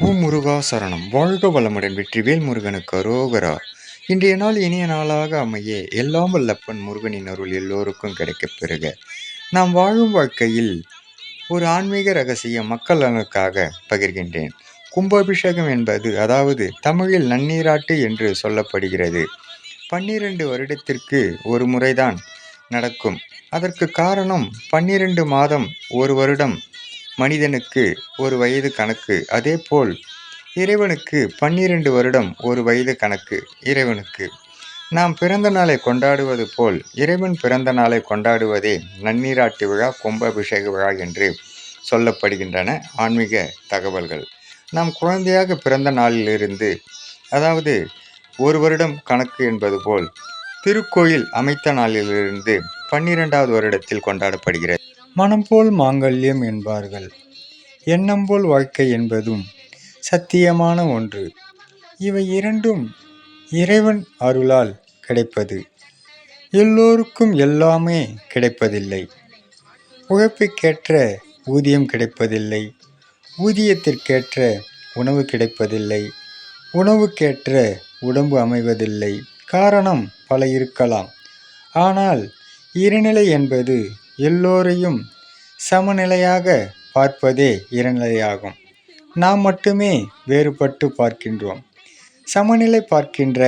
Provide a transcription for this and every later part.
ஓம் முருகா சரணம். வாழ்க வளமுடன் வெற்றிவேல் முருகனுக்கு அரோகரா. இன்றைய நாள் இனிய நாளாக அமைய. எல்லாம் வல்லப்பன் முருகனின் அருள் எல்லோருக்கும் கிடைக்கப் பெறுக. நாம் வாழும் வாழ்க்கையில் ஒரு ஆன்மீக ரகசிய மக்கள் நலனுக்காக பகிர்கின்றேன். கும்பாபிஷேகம் என்பது அதாவது தமிழில் நன்னீராட்டு என்று சொல்லப்படுகிறது. பன்னிரண்டு வருடத்திற்கு ஒரு முறைதான் நடக்கும். அதற்கு காரணம் பன்னிரண்டு மாதம் ஒரு வருடம் மனிதனுக்கு ஒரு வயது கணக்கு. அதேபோல் இறைவனுக்கு பன்னிரண்டு வருடம் ஒரு வயது கணக்கு இறைவனுக்கு. நாம் பிறந்த நாளை கொண்டாடுவது போல் இறைவன் பிறந்த நாளை கொண்டாடுவதே நன்னீராட்டு விழா கும்பாபிஷேக விழா என்று சொல்லப்படுகின்றன ஆன்மீக தகவல்கள். நாம் குழந்தையாக பிறந்த நாளிலிருந்து அதாவது ஒரு வருடம் கணக்கு என்பது போல் திருக்கோயில் அமைத்த நாளிலிருந்து பன்னிரெண்டாவது வருடத்தில் கொண்டாடப்படுகிறது. மனம் போல் மாங்கல்யம் என்பார்கள். எண்ணம் போல் வாழ்க்கை என்பதும் சத்தியமான ஒன்று. இவை இரண்டும் இறைவன் அருளால் கிடைப்பது. எல்லோருக்கும் எல்லாமே கிடைப்பதில்லை. உழைப்புக்கேற்ற ஊதியம் கிடைப்பதில்லை. ஊதியத்திற்கேற்ற உணவு கிடைப்பதில்லை. உணவுக்கேற்ற உடம்பு அமைவதில்லை. காரணம் பல இருக்கலாம். ஆனால் இருநிலை என்பது எல்லோரையும் சமநிலையாக பார்ப்பதே இரநிலையாகும். நாம் மட்டுமே வேறுபட்டு பார்க்கின்றோம். சமநிலை பார்க்கின்ற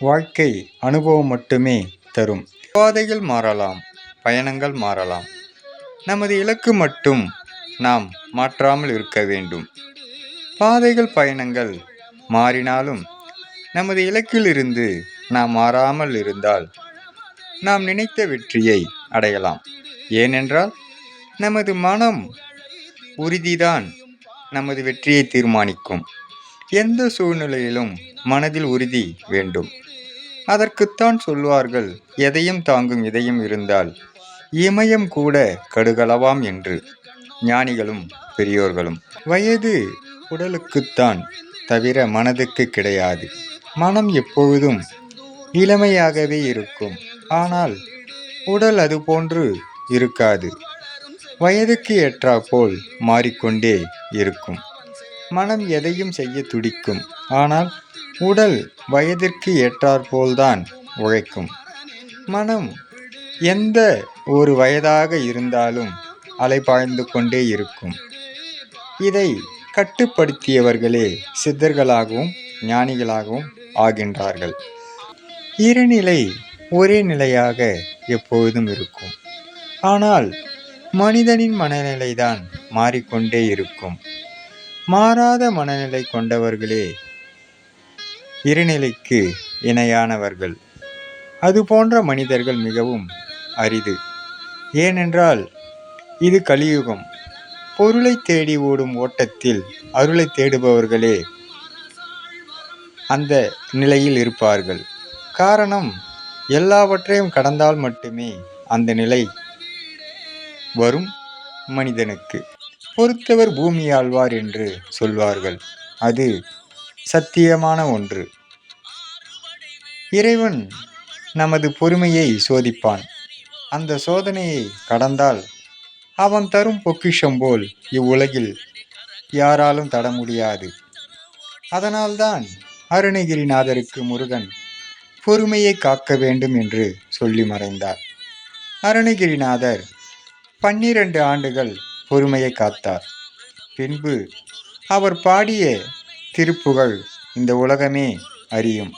வாழ்க்கை அனுபவம் மட்டுமே தரும். பாதைகள் மாறலாம் பயணங்கள் மாறலாம். நமது இலக்கு மட்டும் நாம் மாற்றாமல் இருக்க வேண்டும். பாதைகள் பயணங்கள் மாறினாலும் நமது இலக்கிலிருந்து நாம் மாறாமல் இருந்தால் நாம் நினைத்த வெற்றியை அடையலாம். ஏனென்றால் நமது மனம் உறுதிதான் நமது வெற்றியை தீர்மானிக்கும். எந்த சூழ்நிலையிலும் மனதில் உறுதி வேண்டும். அதற்குத்தான் சொல்வார்கள் எதையும் தாங்கும் இதயம் இருந்தால் இமயம் கூட கடுகளவாம் என்று. ஞானிகளும் பெரியோர்களும் வயது உடலுக்குத்தான் தவிர மனதுக்கு கிடையாது. மனம் எப்பொழுதும் இளமையாகவே இருக்கும். ஆனால் உடல் அதுபோன்று இருக்காது. வயதுக்கு ஏற்றாற்போல் மாறிக்கொண்டே இருக்கும். மனம் எதையும் செய்ய துடிக்கும். ஆனால் உடல் வயதிற்கு ஏற்றாற்போல்தான் உழைக்கும். மனம் எந்த ஒரு வயதாக இருந்தாலும் அலைபாய்ந்து கொண்டே இருக்கும். இதை கட்டுப்படுத்தியவர்களே சித்தர்களாகவும் ஞானிகளாகவும் ஆகின்றார்கள். இருநிலை ஒரே நிலையாக எப்பொழுதும் இருக்கும். ஆனால் மனிதனின் மனநிலைதான் மாறிக்கொண்டே இருக்கும். மாறாத மனநிலை கொண்டவர்களே இருநிலைக்கு இணையானவர்கள். அது போன்ற மனிதர்கள் மிகவும் அரிது. ஏனென்றால் இது கலியுகம். பொருளை தேடி ஓடும் ஓட்டத்தில் அருளை தேடுபவர்களே அந்த நிலையில் இருப்பார்கள். காரணம் எல்லாவற்றையும் கடந்தால் மட்டுமே அந்த நிலை வரும் மனிதனுக்கு. பொறுத்தவர் பூமி ஆழ்வார் என்று சொல்வார்கள். அது சத்தியமான ஒன்று. இறைவன் நமது பொறுமையை சோதிப்பான். அந்த சோதனையை கடந்தால் அவன் தரும் பொக்கிஷம் போல் இவ்வுலகில் யாராலும் தட முடியாது. அதனால்தான் அருணகிரிநாதருக்கு முருகன் பொறுமையை காக்க வேண்டும் என்று சொல்லி மறைந்தார். அருணகிரிநாதர் பன்னிரண்டு ஆண்டுகள் பொறுமையை காத்தார். பின்பு அவர் பாடிய திருப்புகழ் இந்த உலகமே அறியும்.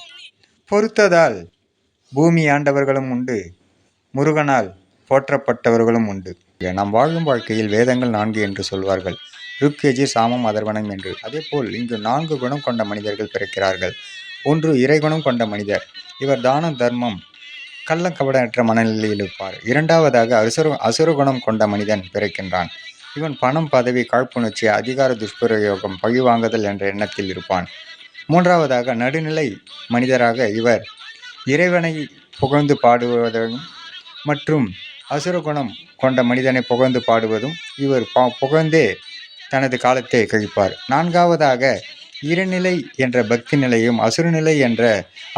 பொறுத்ததால் பூமி ஆண்டவர்களும் உண்டு முருகனால் போற்றப்பட்டவர்களும் உண்டு. நாம் வாழும் வாழ்க்கையில் வேதங்கள் நான்கு என்று சொல்வார்கள். ருக்கேஜி சாமம் அதர்வனம் என்று. அதேபோல் இங்கு நான்கு குணம் கொண்ட மனிதர்கள் பிறக்கிறார்கள். ஒன்று இறைகுணம் கொண்ட மனிதர் இவர் தானம் தர்மம். கள்ளக்கபடமற்ற மனநிலையில் இருப்பார். இரண்டாவதாக அசுர அசுரகுணம் கொண்ட மனிதன் பிறக்கின்றான். இவன் பணம் பதவி காழ்ப்புணர்ச்சி அதிகார துஷ்பிரயோகம் பழிவாங்குதல் என்ற எண்ணத்தில் இருப்பான். மூன்றாவதாக நடுநிலை மனிதராக இவர் இறைவனை புகழ்ந்து பாடுவதும் மற்றும் அசுரகுணம் கொண்ட மனிதனை புகழ்ந்து பாடுவதும் இவர் புகழ்ந்தே தனது காலத்தை கழிப்பார். நான்காவதாக ஈரநிலை என்ற பக்தி நிலையும் அசுரநிலை என்ற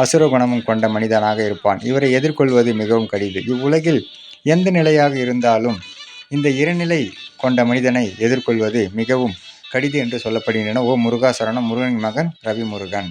அசுர குணமும் கொண்ட மனிதனாக இருப்பான். இவரை எதிர்கொள்வது மிகவும் கடிது. இவ்வுலகில் எந்த நிலையாக இருந்தாலும் இந்த இரநிலை கொண்ட மனிதனை எதிர்கொள்வது மிகவும் கடிது என்று சொல்லப்படுகின்றன. ஓ முருகாசரணம் முருகன் மகன் ரவி முருகன்